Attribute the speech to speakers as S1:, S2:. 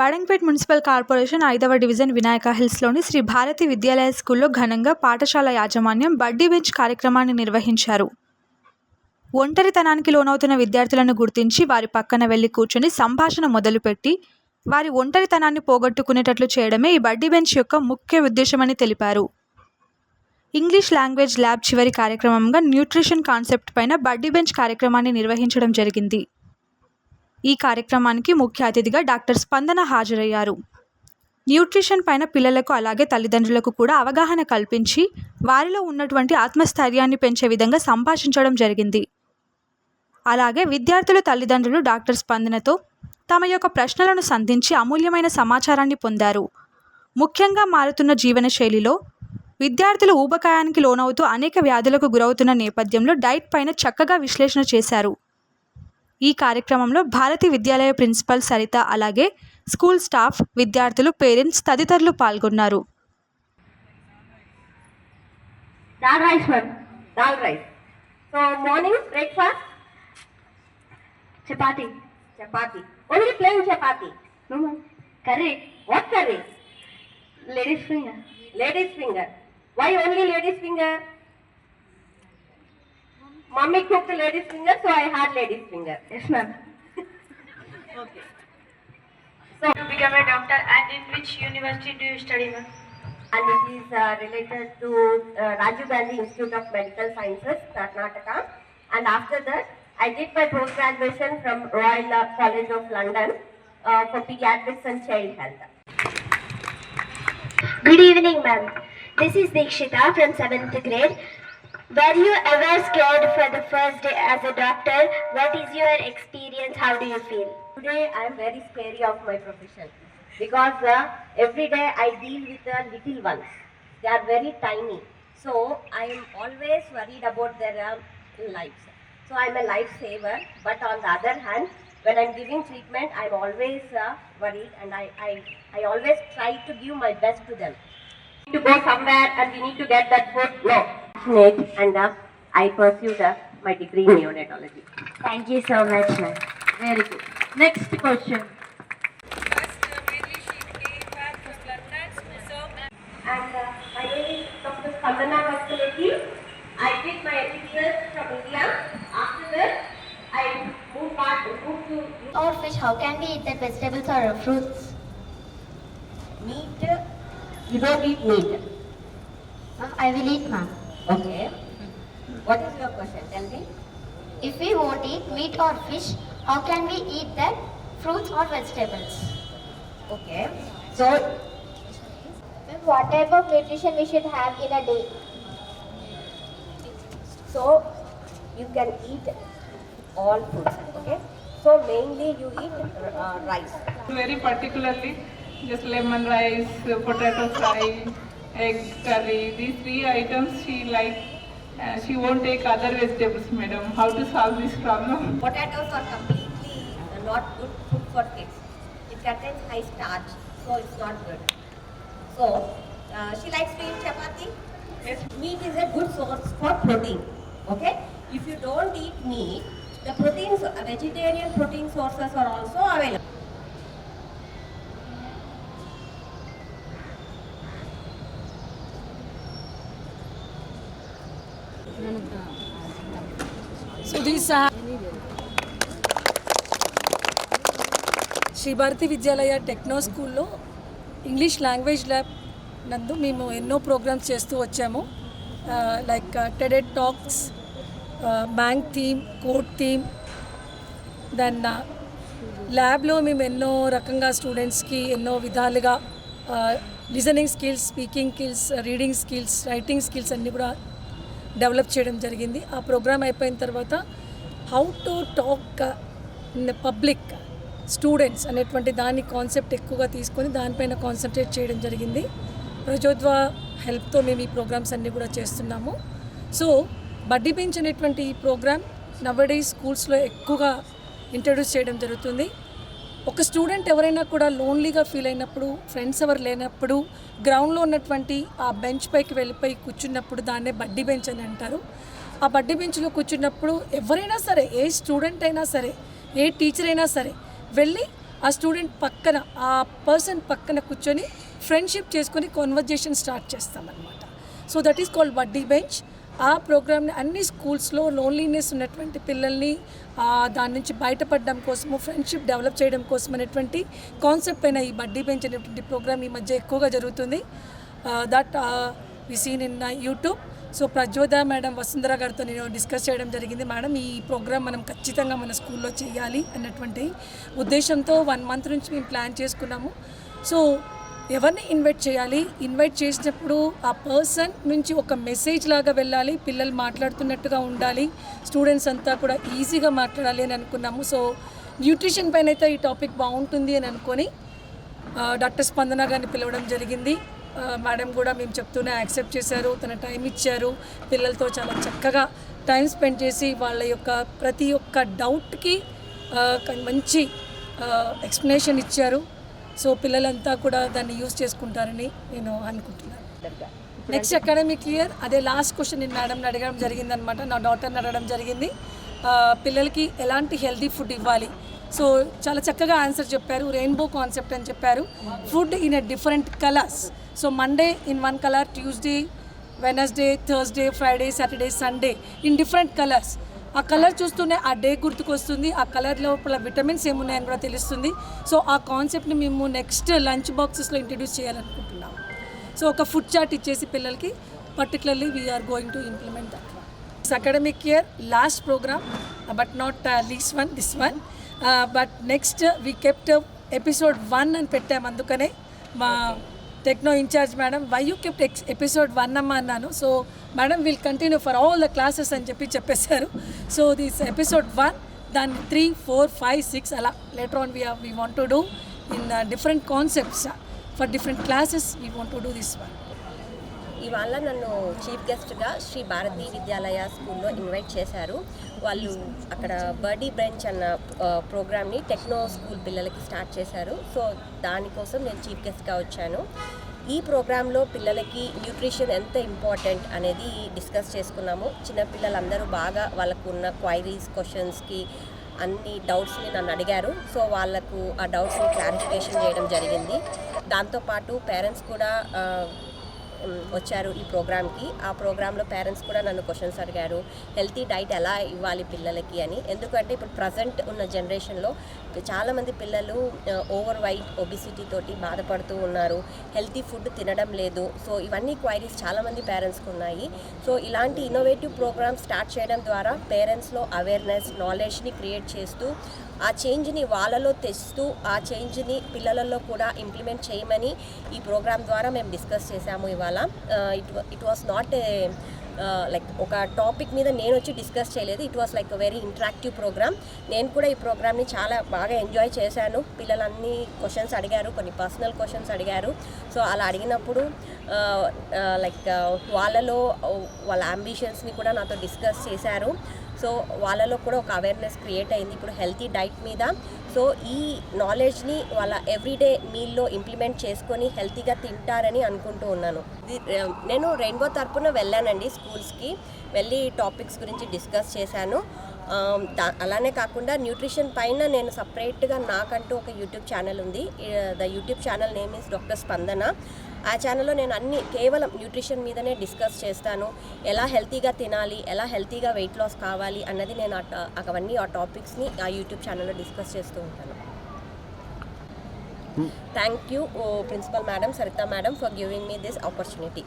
S1: బాడంగ్పేట్ municipal corporation ఐదవ division Vinayaka హిల్స్లోని శ్రీ భారతి విద్యాలయ స్కూల్లో ఘనంగా పాఠశాల యాజమాన్యం బడ్డీ బెంచ్ కార్యక్రమాన్ని నిర్వహించారు. ఒంటరితనానికి లోనవుతున్న విద్యార్థులను గుర్తించి వారి పక్కన వెళ్ళి కూర్చొని సంభాషణ మొదలుపెట్టి వారి ఒంటరితనాన్ని పోగొట్టుకునేటట్లు చేయడమే ఈ బడ్డీ బెంచ్ యొక్క ముఖ్య ఉద్దేశమని తెలిపారు. ఇంగ్లీష్ లాంగ్వేజ్ ల్యాబ్ చివరి కార్యక్రమంగా న్యూట్రిషన్ కాన్సెప్ట్ పైన బడ్డీ బెంచ్ కార్యక్రమాన్ని నిర్వహించడం జరిగింది. ఈ కార్యక్రమానికి ముఖ్య అతిథిగా డాక్టర్ స్పందన హాజరయ్యారు. న్యూట్రిషన్ పైన పిల్లలకు అలాగే తల్లిదండ్రులకు కూడా అవగాహన కల్పించి వారిలో ఉన్నటువంటి ఆత్మస్థైర్యాన్ని పెంచే విధంగా సంభాషించడం జరిగింది. అలాగే విద్యార్థుల తల్లిదండ్రులు డాక్టర్ స్పందనతో తమ యొక్క ప్రశ్నలను సంధించి అమూల్యమైన సమాచారాన్ని పొందారు. ముఖ్యంగా మారుతున్న జీవన శైలిలో విద్యార్థులు ఊబకాయానికి లోనవుతూ అనేక వ్యాధులకు గురవుతున్న నేపథ్యంలో డైట్ పైన చక్కగా విశ్లేషణ చేశారు. ఈ కార్యక్రమంలో భారతి విద్యాలయ ప్రిన్సిపల్ సరిత అలాగే స్కూల్ స్టాఫ్ విద్యార్థులు పేరెంట్స్ తదితరులు పాల్గొన్నారు.
S2: Ladies finger why only ladies finger ladies finger? Mommy cooked ladies finger, so I had ladies finger. Yes, ma'am. okay. So
S3: to become a doctor and in which university do you study ma'am?
S2: and it is uh, related to uh, Rajiv Gandhi Institute of Medical Sciences, Karnataka. And after that, I did my post-graduation from Royal College of London uh, for pediatrics and child health.
S4: Good evening, ma'am. This is Dikshita from 7th grade. Were you ever scared for the first day as a doctor? What is your experience? How do you feel?
S2: Today, I am very scary of my profession because uh, every day I deal with the little ones. They are very tiny. So, I am always worried about their uh, lives. So, I am a lifesaver. But on the other hand, when I am giving treatment, I am always uh, worried and I, I, I always try to give my best to them. To go somewhere and we need to get that food. No. And uh, I pursued uh, my degree in neonatology.
S4: Thank you so much, ma'am.
S2: Very good. Next question. And uh, my name is Dr. Spandana Vasaleki. I did my MBBS from India. After that, I moved back, moved to
S4: Or fish, how can we eat that vegetables or fruits?
S2: meat. You don't eat meat.
S4: Ma'am, I will eat, ma'am.
S2: Okay. What is your question? Tell me.
S4: If we won't eat meat or fish, how can we eat that fruits or vegetables?
S2: Okay. So,
S4: what type of nutrition we should have in a day?
S2: so you can eat all foods. Okay. So mainly you eat uh, rice.
S5: very particularly just lemon rice, potato fry, egg curry. These three items she like. Uh, she won't take other vegetables, madam. How to solve this problem?
S2: Potatoes are completely uh, not good food for kids. It contains high starch, so it's not good. So, uh, she likes to eat chapati.
S5: Yes.
S2: Meat is a good source for protein. Okay? If you don't eat meat, the proteins, vegetarian protein sources are also available.
S6: Sri Bharati Vidyalaya techno స్కూల్లో English language lab నందు మేము ఎన్నో programmes చేస్తూ వచ్చాము. Like TED Ed talks bank theme court theme then ల్యాబ్లో మేము ఎన్నో రకంగా స్టూడెంట్స్కి ఎన్నో విధాలుగా listening skills speaking skills reading skills writing skills అన్నీ కూడా డెవలప్ చేయడం జరిగింది. ఆ ప్రోగ్రామ్ అయిపోయిన తర్వాత how to talk in public students అనేటువంటి దాని కాన్సెప్ట్ ఎక్కువగా తీసుకొని దానిపైన కాన్సన్ట్రేట్ చేయడం జరిగింది. ప్రజోద్వా హెల్ప్తో మేము ఈ ప్రోగ్రామ్స్ అన్నీ కూడా చేస్తున్నాము. సో బడ్డీ బెంచ్ అనేటువంటి ఈ ప్రోగ్రామ్ నవడే స్కూల్స్లో ఎక్కువగా ఇంట్రడ్యూస్ చేయడం జరుగుతుంది. ఒక స్టూడెంట్ ఎవరైనా కూడా లోన్లీగా ఫీల్ అయినప్పుడు ఫ్రెండ్స్ ఎవరు లేనప్పుడు గ్రౌండ్లో ఉన్నటువంటి ఆ బెంచ్ పైకి వెళ్ళిపోయి కూర్చున్నప్పుడు దాన్నే బడ్డీ బెంచ్ అని అంటారు. ఆ బడ్డీ బెంచ్లో కూర్చున్నప్పుడు ఎవరైనా సరే ఏ స్టూడెంట్ అయినా సరే ఏ టీచర్ అయినా సరే వెళ్ళి ఆ స్టూడెంట్ పక్కన ఆ పర్సన్ పక్కన కూర్చొని ఫ్రెండ్షిప్ చేసుకొని కాన్వర్జేషన్ స్టార్ట్ చేస్తామన్నమాట. So that is called buddy bench. ఆ ప్రోగ్రామ్ని అన్ని స్కూల్స్లో లోన్లీనెస్ ఉన్నటువంటి పిల్లల్ని దాని నుంచి బయటపడడం కోసము ఫ్రెండ్షిప్ డెవలప్ చేయడం కోసం అనేటువంటి కాన్సెప్ట్ పైన ఈ బడ్డీ బెంచ్ అనేటువంటి ప్రోగ్రామ్ ఈ మధ్య ఎక్కువగా జరుగుతుంది. That we seen in YouTube. So Prajoda madam Vasundhara గారితో నేను డిస్కస్ చేయడం జరిగింది. మేడం ఈ ప్రోగ్రామ్ మనం ఖచ్చితంగా మన స్కూల్లో చేయాలి అన్నటువంటి ఉద్దేశంతో వన్ మంత్ నుంచి మేము ప్లాన్ చేసుకున్నాము. సో ఎవరిని ఇన్వైట్ చేయాలి? ఇన్వైట్ చేసినప్పుడు ఆ పర్సన్ నుంచి ఒక మెసేజ్ లాగా వెళ్ళాలి పిల్లలు మాట్లాడుతున్నట్టుగా ఉండాలి స్టూడెంట్స్ అంతా కూడా ఈజీగా మాట్లాడాలి అని అనుకున్నాము. సో న్యూట్రిషన్ పైన అయితే ఈ టాపిక్ బాగుంటుంది అని అనుకొని డాక్టర్ స్పందన గారిని పిలవడం జరిగింది. మేడం కూడా మేము చెప్తూనే యాక్సెప్ట్ చేశారు తన టైం ఇచ్చారు. పిల్లలతో చాలా చక్కగా టైం స్పెండ్ చేసి వాళ్ళ యొక్క ప్రతి ఒక్క డౌట్కి మంచి ఎక్స్ప్లెనేషన్ ఇచ్చారు. సో పిల్లలంతా కూడా దాన్ని యూజ్ చేసుకుంటారని నేను అనుకుంటున్నాను. నెక్స్ట్ అకాడమిక్ ఇయర్ అదే లాస్ట్ క్వశ్చన్ నేను మేడంని అడగడం జరిగిందనమాట నా డాటర్ని అడగడం జరిగింది. పిల్లలకి ఎలాంటి హెల్తీ ఫుడ్ ఇవ్వాలి? సో చాలా చక్కగా ఆన్సర్ చెప్పారు. రెయిన్బో కాన్సెప్ట్ అని చెప్పారు. Food in a different colours so Monday in one colour Tuesday Wednesday Thursday Friday Saturday Sunday in different colours ఆ కలర్ చూస్తూనే ఆ డే గుర్తుకొస్తుంది. ఆ కలర్ లోపల విటమిన్స్ ఏమున్నాయని కూడా తెలుస్తుంది. సో ఆ కాన్సెప్ట్ని మేము నెక్స్ట్ లంచ్ బాక్సెస్లో ఇంట్రడ్యూస్ చేయాలనుకుంటున్నాము సో ఒక ఫుడ్ చార్ట్ ఇచ్చేసి పిల్లలకి particularly we are going to implement that academic year last programme but not least one this one but next we kept episode one అని పెట్టాము అందుకనే మా techno incharge madam why you kept X episode one అమ్మ అన్నాను. So madam will continue for all the classes అని చెప్పి చెప్పేశారు. So this episode one దాన్ని త్రీ ఫోర్ ఫైవ్ సిక్స్ అలా letter on we we want to do in different concepts for different classes we want to do this one
S2: ఇవాళ నన్ను chief గెస్ట్గా శ్రీ భారతీ విద్యాలయ స్కూల్లో invite చేశారు. వాళ్ళు అక్కడ బర్డీ బ్రెంచ్ అన్న ప్రోగ్రామ్ని టెక్నో స్కూల్ పిల్లలకి స్టార్ట్ చేశారు. సో దానికోసం నేను చీఫ్ గెస్ట్గా వచ్చాను. ఈ ప్రోగ్రాంలో పిల్లలకి న్యూట్రిషన్ ఎంత ఇంపార్టెంట్ అనేది డిస్కస్ చేసుకున్నాము. చిన్నపిల్లలందరూ బాగా వాళ్ళకు ఉన్న క్వైరీస్ క్వశ్చన్స్కి అన్ని డౌట్స్ని నన్ను అడిగారు. సో వాళ్ళకు ఆ డౌట్స్ని క్లారిఫికేషన్ చేయడం జరిగింది. దాంతోపాటు పేరెంట్స్ కూడా వచ్చారు ఈ ప్రోగ్రామ్కి. ఆ ప్రోగ్రాంలో పేరెంట్స్ కూడా నన్ను క్వశ్చన్స్ అడిగారు హెల్తీ డైట్ ఎలా ఇవ్వాలి పిల్లలకి? అని. ఎందుకంటే ఇప్పుడు ప్రజెంట్ ఉన్న జనరేషన్లో చాలామంది పిల్లలు ఓవర్ వైట్ ఒబిసిటీ తోటి బాధపడుతూ ఉన్నారు. హెల్తీ ఫుడ్ తినడం లేదు. సో ఇవన్నీ క్వైరీస్ చాలామంది పేరెంట్స్కి ఉన్నాయి. సో ఇలాంటి ఇన్నోవేటివ్ ప్రోగ్రామ్స్ స్టార్ట్ చేయడం ద్వారా పేరెంట్స్లో అవేర్నెస్ నాలెడ్జ్ని క్రియేట్ చేస్తూ ఆ చేంజ్ని వాళ్ళలో తెస్తూ ఆ చేంజ్ని పిల్లలలో కూడా ఇంప్లిమెంట్ చేయమని ఈ ప్రోగ్రామ్ ద్వారా మేము డిస్కస్ చేశాము ఇవాళ. It it was not a like ఒక టాపిక్ మీద నేను వచ్చి డిస్కస్ చేయలేదు. It was like very interactive programme నేను కూడా ఈ ప్రోగ్రామ్ని చాలా బాగా ఎంజాయ్ చేశాను. పిల్లలన్నీ క్వశ్చన్స్ అడిగారు కొన్ని పర్సనల్ క్వశ్చన్స్ అడిగారు. సో అలా అడిగినప్పుడు లైక్ వాళ్ళలో వాళ్ళ అంబిషన్స్ని కూడా నాతో డిస్కస్ చేశారు. సో వాళ్ళలో కూడా ఒక అవేర్నెస్ క్రియేట్ అయింది. ఇప్పుడు హెల్తీ డైట్ మీద సో ఈ నాలెడ్జ్ని వాళ్ళ ఎవ్రీడే మీల్లో ఇంప్లిమెంట్ చేసుకొని హెల్తీగా తింటారని అనుకుంటూ ఉన్నాను. నేను రెయిన్బో తరపున వెళ్ళానండి స్కూల్స్కి వెళ్ళి టాపిక్స్ గురించి డిస్కస్ చేశాను. అలానే కాకుండా న్యూట్రిషన్ పైన నేను సపరేట్గా నాకంటూ ఒక యూట్యూబ్ ఛానల్ ఉంది. The YouTube channel name is doctor Spandana ఆ ఛానల్లో నేను అన్ని కేవలం న్యూట్రిషన్ మీదనే డిస్కస్ చేస్తాను. ఎలా హెల్తీగా తినాలి ఎలా హెల్తీగా వెయిట్ లాస్ కావాలి అన్నది నేను అవన్నీ ఆ టాపిక్స్ని ఆ యూట్యూబ్ ఛానల్లో డిస్కస్ చేస్తూ ఉంటాను. Thank you principal madam Sarita madam for giving me this opportunity